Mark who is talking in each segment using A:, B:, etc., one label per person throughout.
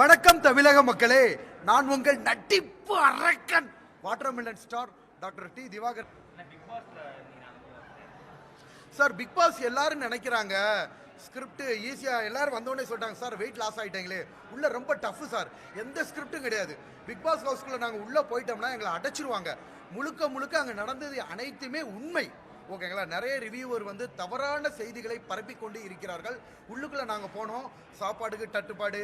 A: வணக்கம் தமிழக மக்களே. நான் உங்கள் நட்டிப்பு அரக்கன் watermelon star doctor D Diwakar. Sir Bigg Boss எல்லாரும் நினைக்கிறாங்க. ஸ்கிரிப்ட் ஈஸியாக எல்லாரும் வந்தோடனே சொல்லிட்டாங்க சார் வெயிட் லாஸ் ஆயிட்டீங்களே. உள்ளே ரொம்ப டஃப் சார். எந்த ஸ்கிரிப்டும் கிடையாது. பிக் பாஸ் ஹவுஸ்குள்ளே நாங்கள் உள்ளே போயிட்டோம்னா எங்களை அடைச்சிருவாங்க. முழுக்க முழுக்க அங்கே நடந்தது அனைத்துமே உண்மை. ஓகேங்களா? நிறைய ரிவ்யூவர் வந்து தவறான செய்திகளை பரப்பி கொண்டு இருக்கிறார்கள். உள்ளுக்குள்ளே நாங்கள் போனோம். சாப்பாடுக்கு தட்டுப்பாடு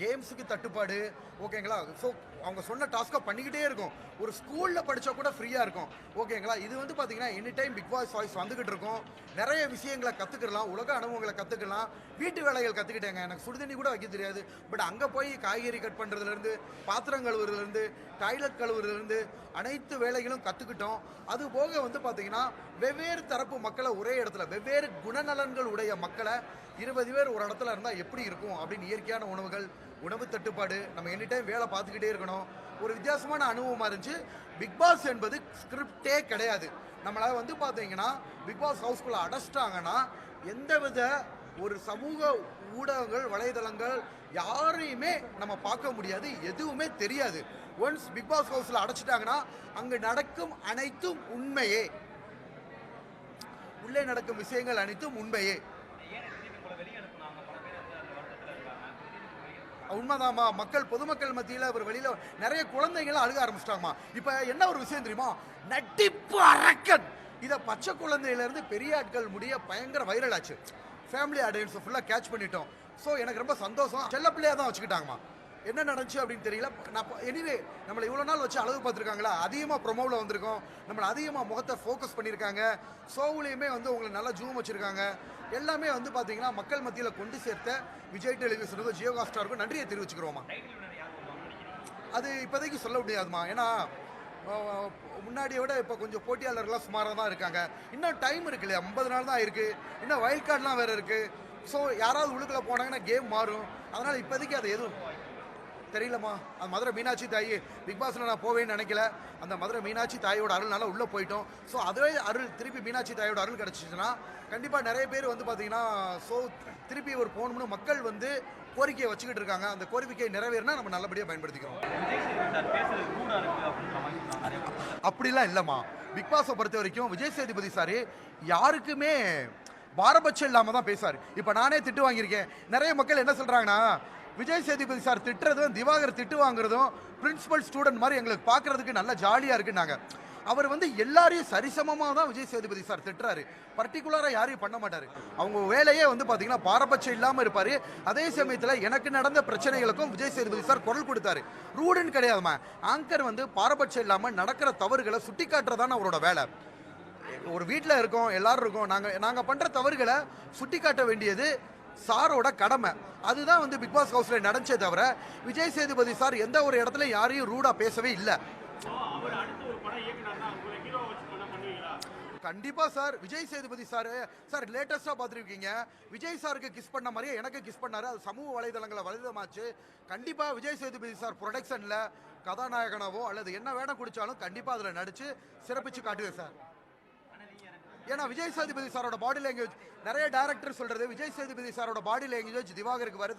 A: கேம்ஸுக்கு தட்டுப்பாடு ஓகேங்களா ஸோ அவங்க சொன்ன டாஸ்க்காக பண்ணிக்கிட்டே இருக்கும். ஒரு ஸ்கூலில் படித்தா கூட ஃப்ரீயாக இருக்கும். ஓகேங்களா இது வந்து பார்த்தீங்கன்னா any time Bigg Boss voice வந்துக்கிட்டு இருக்கும். நிறைய விஷயங்களை கற்றுக்கலாம் உலக அனுபவங்களை கற்றுக்கலாம் வீட்டு வேலைகள் கற்றுக்கிட்டேங்க எனக்கு சுடுதண்ணி கூட வைக்க தெரியாது. பட் அங்கே போய் காய்கறி கட் பண்ணுறதுலேருந்து பாத்திரம் கழுவுறதுலேருந்து டாய்லெட் கழுவுறதுலேருந்து அனைத்து வேலைகளும் கற்றுக்கிட்டோம் அது போக வந்து பார்த்தீங்கன்னா வெவ்வேறு தரப்பு மக்களை ஒரே இடத்துல வெவ்வேறு குணநலன்கள் உடைய மக்களை இருபது பேர் ஒரு இடத்துல இருந்தால் எப்படி இருக்கும் அப்படின்னு இயற்கையான உணவுகள் உணவு தட்டுப்பாடு நம்ம எனி டைம் வேலை பார்த்துக்கிட்டே இருக்கணும். ஒரு வித்தியாசமான அனுபவமாக இருந்துச்சு. பிக் பாஸ் என்பது ஸ்கிரிப்டே கிடையாது. நம்மளால் வந்து பார்த்தீங்கன்னா பிக் பாஸ் ஹவுஸ்குள்ளே அடைச்சிட்டாங்கன்னா எந்தவித ஒரு சமூக ஊடகங்கள் வலைதளங்கள் யாரையுமே நம்ம பார்க்க முடியாது எதுவுமே தெரியாது. ஒன்ஸ் பிக் பாஸ் ஹவுஸில் அடைச்சிட்டாங்கன்னா அங்கே நடக்கும் அனைத்தும் உண்மையே. உள்ளே நடக்கும் விஷயங்கள் அனைத்தும் உண்மையே. உண்மைதாம்மா. மக்கள் பொதுமக்கள் மத்தியில் அவர் வெளியில் நிறைய குழந்தைங்களாம் அழுக ஆரம்பிச்சிட்டாங்கம்மா. இப்போ என்ன ஒரு விஷயம் தெரியுமா? நட்டிப்பு அரக்கன். இதை பச்சை குழந்தையிலேருந்து பெரிய ஆட்கள் முடிய பயங்கர வைரல் ஆச்சு. ஃபேமிலி ஆடியன்ஸை ஃபுல்லாக கேட்ச் பண்ணிட்டோம். ஸோ எனக்கு ரொம்ப சந்தோஷம். செல்ல பிள்ளையாக தான் வச்சுக்கிட்டாங்கம்மா. என்ன நடந்துச்சு அப்படின்னு தெரியல. நான் எனிவே நம்மளை இவ்வளோ நாள் வச்சு அழகு பார்த்துருக்காங்களா? அதிகமாக ப்ரொமோவில் வந்திருக்கோம். நம்மளை அதிகமாக முகத்தை ஃபோக்கஸ் பண்ணியிருக்காங்க. ஷோவுலேயுமே வந்து உங்களை நல்லா ஜூம் வச்சுருக்காங்க. எல்லாமே வந்து பார்த்தீங்கன்னா மக்கள் மத்தியில் கொண்டு சேர்த்த விஜய் டெலிவிஷனுக்கும் ஜியோ ஹாட்ஸ்டாருக்கும் நன்றியை தெரிவிச்சுக்கிறோமா அது இப்போதைக்கு சொல்ல முடியாதுமா ஏன்னா முன்னாடியை விட இப்போ கொஞ்சம் போட்டியாளர்கள்லாம் சுமாராக தான் இருக்காங்க. இன்னும் டைம் இருக்கு இல்லையா? ஐம்பது நாள் தான் இருக்குது இன்னும் வைல்ட் கார்டெலாம் வேறு இருக்குது ஸோ யாராவது உழுக்கில் போனாங்கன்னா கேம் மாறும். அதனால் இப்போதைக்கு அது எதுவும் தெரியலம்மா. அந்த மதுரை மீனாட்சி தாய் பிக் பாஸில் நான் போவேன்னு நினைக்கல. அந்த மதுரை மீனாட்சி தாயோட அருள்னால உள்ளே போயிட்டோம். ஸோ அதே அருள் திருப்பி மீனாட்சி தாயோட அருள் கிடச்சிச்சுன்னா கண்டிப்பாக நிறைய பேர் வந்து பார்த்தீங்கன்னா ஸோ திருப்பி ஒரு போகணும்னு மக்கள் வந்து கோரிக்கையை வச்சுக்கிட்டு இருக்காங்க. அந்த கோரிக்கையை நிறைவேறினா நம்ம நல்லபடியாக பயன்படுத்திக்கிறோம். அப்படிலாம் இல்லைம்மா. பிக் பாஸை பொறுத்த வரைக்கும் விஜய் சேதுபதி சார் யாருக்குமே பாரபட்சம் இல்லாமல் தான் பேசுவார் இப்போ நானே திட்டு வாங்கியிருக்கேன். நிறைய மக்கள் என்ன சொல்கிறாங்கன்னா விஜய் சேதுபதி சார் திட்டுறதும் திவாகர் திட்டு வாங்குறதும் பிரின்சிபல் ஸ்டூடெண்ட் மாதிரி எங்களுக்கு பார்க்கறதுக்கு நல்ல ஜாலியாக இருக்குன்னாங்க. அவர் வந்து எல்லாரையும் சரிசமமாக தான் விஜய் சேதுபதி சார் திட்டுறாரு. பர்டிகுலராக யாரையும் பண்ண மாட்டார். அவங்க வேலையே வந்து பார்த்தீங்கன்னா பாரபட்சம் இல்லாமல் இருப்பார். அதே சமயத்தில் எனக்கு நடந்த பிரச்சனைகளுக்கும் விஜய் சேதுபதி சார் குரல் கொடுத்தாரு. ரூடுன்னு கிடையாதுமா ஆங்கர் வந்து பாரபட்சம் இல்லாமல் நடக்கிற தவறுகளை சுட்டி காட்டுறதான அவரோட வேலை. ஒரு வீட்டில் இருக்கோம் எல்லாரும் இருக்கோம். நாங்கள் நாங்கள் பண்ணுற தவறுகளை சுட்டி காட்ட வேண்டியது சாரோட கடமை. அதுதான் வந்து பிக் பாஸ் ஹவுஸில் நடந்துச்சே தவிர விஜய் சேதுபதி சார் எந்த ஒரு இடத்துல யாரையும் ரூடாக பேசவே இல்லை. கண்டிப்பாக sir Vijay Sethupathi sir sir லேட்டஸ்ட்டாக பார்த்துருக்கீங்க. விஜய் சாருக்கு கிஸ் பண்ண மாதிரியே எனக்கு கிஸ் பண்ணார். அது சமூக வலைதளங்களை வலைதளமாச்சு. கண்டிப்பாக விஜய் சேதுபதி சார் ப்ரொடக்ஷனில் கதாநாயகனாவோ அல்லது என்ன வேடம் குடித்தாலும் கண்டிப்பாக அதில் நடித்து சிறப்பிச்சு காட்டுவேன் சார். ஏன்னா விஜய் சேதுபதி சாரோட பாடி லாங்குவேஜ் நிறைய டேரக்டர் சொல்றது விஜய் சேதுபதி சாரோட பாடி லாங்குவேஜ் திவாகருக்கு வருது.